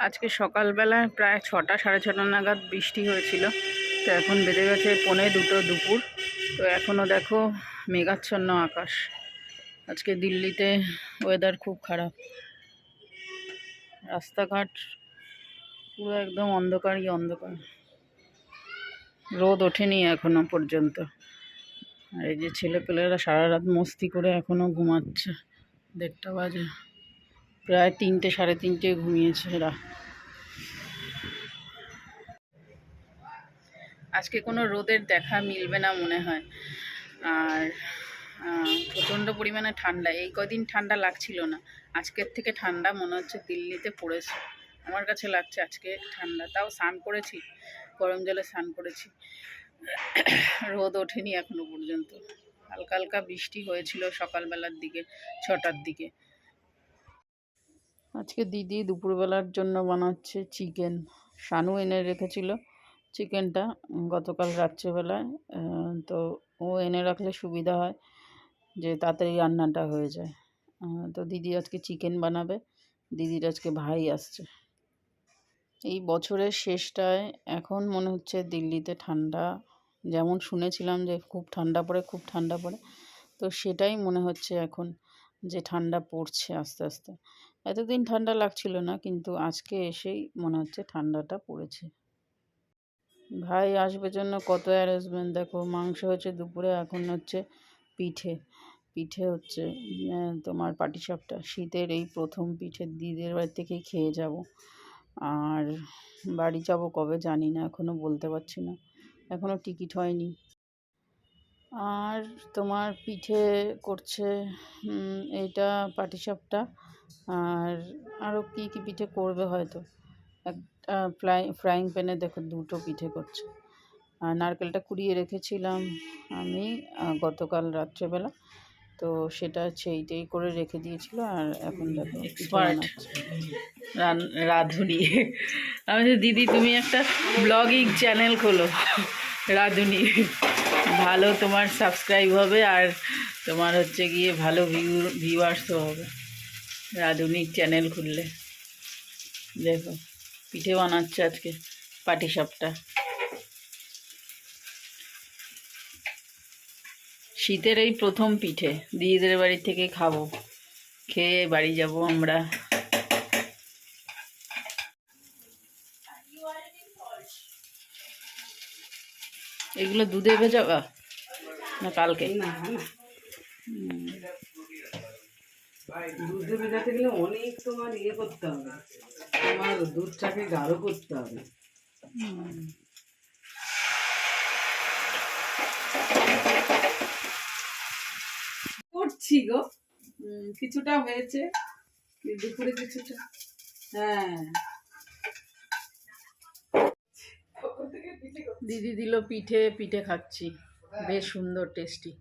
আজকে সকালবেলায় প্রায় ছটা, সাড়ে ছটা নাগাদ বৃষ্টি হয়েছিল। তো এখন বেজে গেছে পনে দুটো দুপুর। তো এখনও দেখো মেঘাচ্ছন্ন আকাশ। আজকে দিল্লিতে ওয়েদার খুব খারাপ। রাস্তাঘাট পুরো একদম অন্ধকারই অন্ধকার। রোদ ওঠেনি এখনও পর্যন্ত। আর এই যে ছেলেপেলেরা সারা রাত মস্তি করে এখনও ঘুমাচ্ছে। দেড়টা বাজে। প্রায় তিনটে, সাড়ে তিনটে ঘুমিয়েছে এরা। আজকে কোনো রোদের দেখা মিলবে না মনে হয়। আর প্রচণ্ড পরিমাণে ঠান্ডা। এই কদিন ঠান্ডা লাগছিল না। আজকের থেকে ঠান্ডা মনে হচ্ছে দিল্লিতে পড়েছে। আমার কাছে লাগছে আজকে ঠান্ডা। তাও স্নান করেছি, গরম জলে স্নান করেছি। রোদ ওঠেনি এখনও পর্যন্ত। হালকা হালকা বৃষ্টি হয়েছিল সকালবেলার দিকে, ছটার দিকে। আজকে দিদি দুপুরবেলার জন্য বানাচ্ছে চিকেন শানু এনে রেখেছিল চিকেনটা গতকাল রাত্রেবেলায়। তো ও এনে রাখলে সুবিধা হয় যে তাড়াতাড়ি রান্নাটা হয়ে যায়। তো দিদি আজকে চিকেন বানাবে। দিদির আজকে ভাই আসছে। এই বছরের শেষটায় এখন মনে হচ্ছে দিল্লিতে ঠান্ডা। যেমন শুনেছিলাম যে খুব ঠান্ডা পড়ে, খুব ঠান্ডা পড়ে। তো সেটাই মনে হচ্ছে এখন যে ঠান্ডা পড়ছে আস্তে আস্তে। এতদিন ঠান্ডা লাগছিল না, কিন্তু আজকে এসেই মনে হচ্ছে ঠান্ডাটা পড়েছে। ভাই, আসবে জন্য কত অ্যারেঞ্জমেন্ট দেখো, মাংস হচ্ছে দুপুরে, এখন হচ্ছে পিঠে। পিঠে হচ্ছে তোমার পাটিসাপটা। শীতের এই প্রথম পিঠে দিদির বাড়ি থেকেই খেয়ে যাব। আর বাড়ি যাব কবে জানি না এখনও বলতে পারছি না। এখনও টিকিট হয়নি। আর তোমার পিঠে করছে এইটা পাটিসাপটা। আর আরও কী কী পিঠে করবে হয়তো? একটা ফ্রাই ফ্রাইং প্যানে দেখো দুটো পিঠে করছে। আর নারকেলটা কুড়িয়ে রেখেছিলাম আমি গতকাল রাত্রেবেলা। তো সেটা সেইটাই করে রেখে দিয়েছিল আর এখন দেখো রাঁধুনি। আমি দিদি তুমি একটা ব্লগিং চ্যানেল খোলো রাঁধুনি। ভালো তোমার সাবস্ক্রাইব হবে আর তোমার হচ্ছে গিয়ে ভালো ভিউ ভিউয়ার্সও হবে। রাঁধুনির চ্যানেল খুললে। দেখো পিঠে বানাচ্ছে আজকে পাটিসাপটা শীতের এই প্রথম পিঠে দিদিদের বাড়ি থেকে খাব। খেয়ে বাড়ি যাব আমরা। এগুলো দুধে ভেজাবা? না কালকে? না না। দুধে ভেজাতে গেলে অনেক তোমার ইয়ে করতে হবে। তোমার দুধটাকে গাঢ় করতে হবে। করছি গো। কিছুটা হয়েছে। দুপুরে কিছুটা। হ্যাঁ। দিদি দিল পিঠে পিঠে খাচ্ছি। বেশ সুন্দর টেস্টি।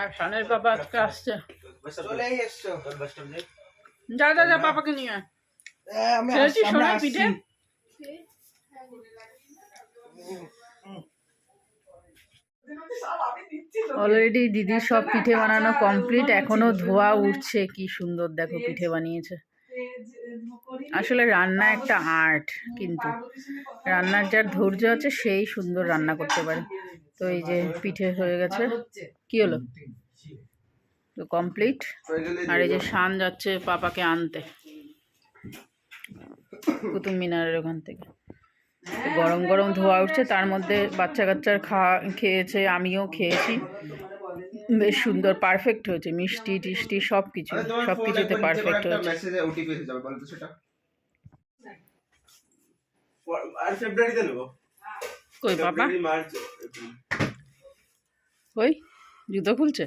আর সানের বাবা আজকে আসছে। চলেই এসছো। যা যা যা পাপাকে নিয়ে আয়। পিঠে? অলরেডি দিদির সব পিঠে বানানো কমপ্লিট এখনও ধোয়া উঠছে কি সুন্দর দেখো পিঠে বানিয়েছে। আসলে রান্না একটা আর্ট কিন্তু। রান্নার যার ধৈর্য আছে সেই সুন্দর রান্না করতে পারে। তো এই যে পিঠে হয়ে গেছে। কি হলো? তো কমপ্লিট আর এই যে শান যাচ্ছে পাপাকে আনতে। কুতুব মিনারের ওখান থেকে। গরম গরম ধোয়া উঠছে তার মধ্যে বাচ্চা কাচ্চার খাওয়া খেয়েছে আমিও খেয়েছি। বেশ সুন্দর পারফেক্ট হয়েছে। মিষ্টি টিষ্টি সব কিছু সব কিছুতে পারফেক্ট হয়েছে। মেসেজে ওটিপি ওই জুতো খুলছে?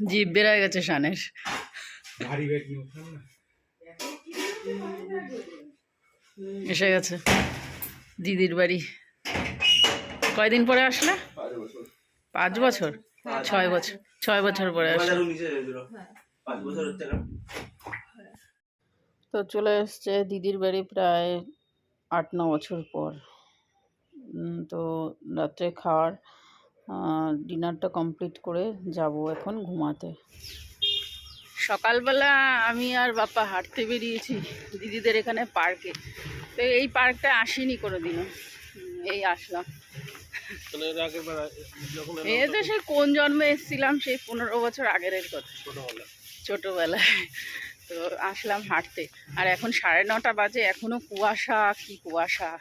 জিভ বেড়ে গেছে না। এসে গেছে দিদির বাড়ি। কয়দিন পরে আসলে? পাঁচ বছর। ছয় বছর ছয় বছর পরে আসলে। তো চলে এসছে দিদির বাড়ি প্রায় আট ন বছর পর। তো রাত্রে খাওয়ার ডিনারটা কমপ্লিট করে যাব এখন ঘুমাতে। সকালবেলা আমি আর বাপ্পা হাঁটতে বেরিয়েছি দিদিদের এখানে পার্কে। তো এই পার্কটা আসিনি কোনো দিনও এই আসলাম। এই তো সেই কোন জন্মে এসেছিলাম সেই পনেরো বছর আগের কথা। ছোটোবেলায়। তো আসলাম হাঁটতে। আর এখন সাড়ে নটা বাজে এখনও কুয়াশা কি কুয়াশা।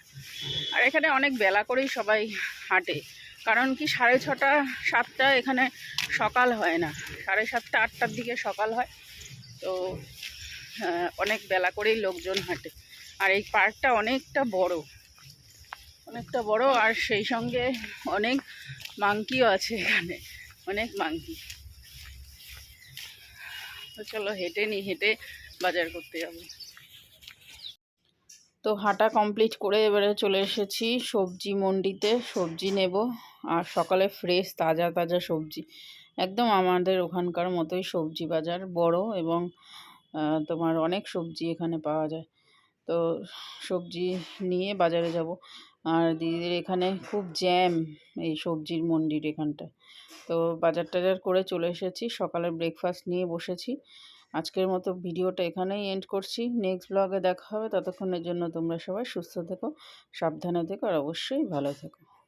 আর এখানে অনেক বেলা করেই সবাই হাঁটে। কারণ কি সাড়ে ছটা সাতটা এখানে সকাল হয় না। সাড়ে সাতটা আটটার দিকে সকাল হয়। তো আহ, অনেক বেলা করেই লোকজন হাঁটে। আর এই পার্কটা অনেকটা বড়। অনেকটা বড় আর সেই সঙ্গে অনেক মাংকিও আছে এখানে। অনেক মাংকি। তো চলো হেঁটে নি, হেঁটে বাজার করতে যাব। তো হাঁটা কমপ্লিট করে এবারে চলে এসেছি সবজি মন্ডিতে, সবজি নেব আর সকালে ফ্রেশ তাজা তাজা সবজি। একদম আমাদের ওখানকার মতোই সবজি বাজার, বড় এবং তোমার অনেক সবজি এখানে পাওয়া যায়। তো সবজি নিয়ে বাজারে যাব। আর দিদিদের এখানে খুব জ্যাম এই সবজির মন্ডির এখানটা। তো বাজার টাজার করে চলে এসেছি, সকালের ব্রেকফাস্ট নিয়ে বসেছি। আজকের মতো ভিডিওটা এখানেই এন্ড করছি। নেক্সট ব্লগে দেখা হবে। ততক্ষণের জন্য তোমরা সবাই সুস্থ থেকো, সাবধানে থেকো, আর অবশ্যই ভালো থেকো।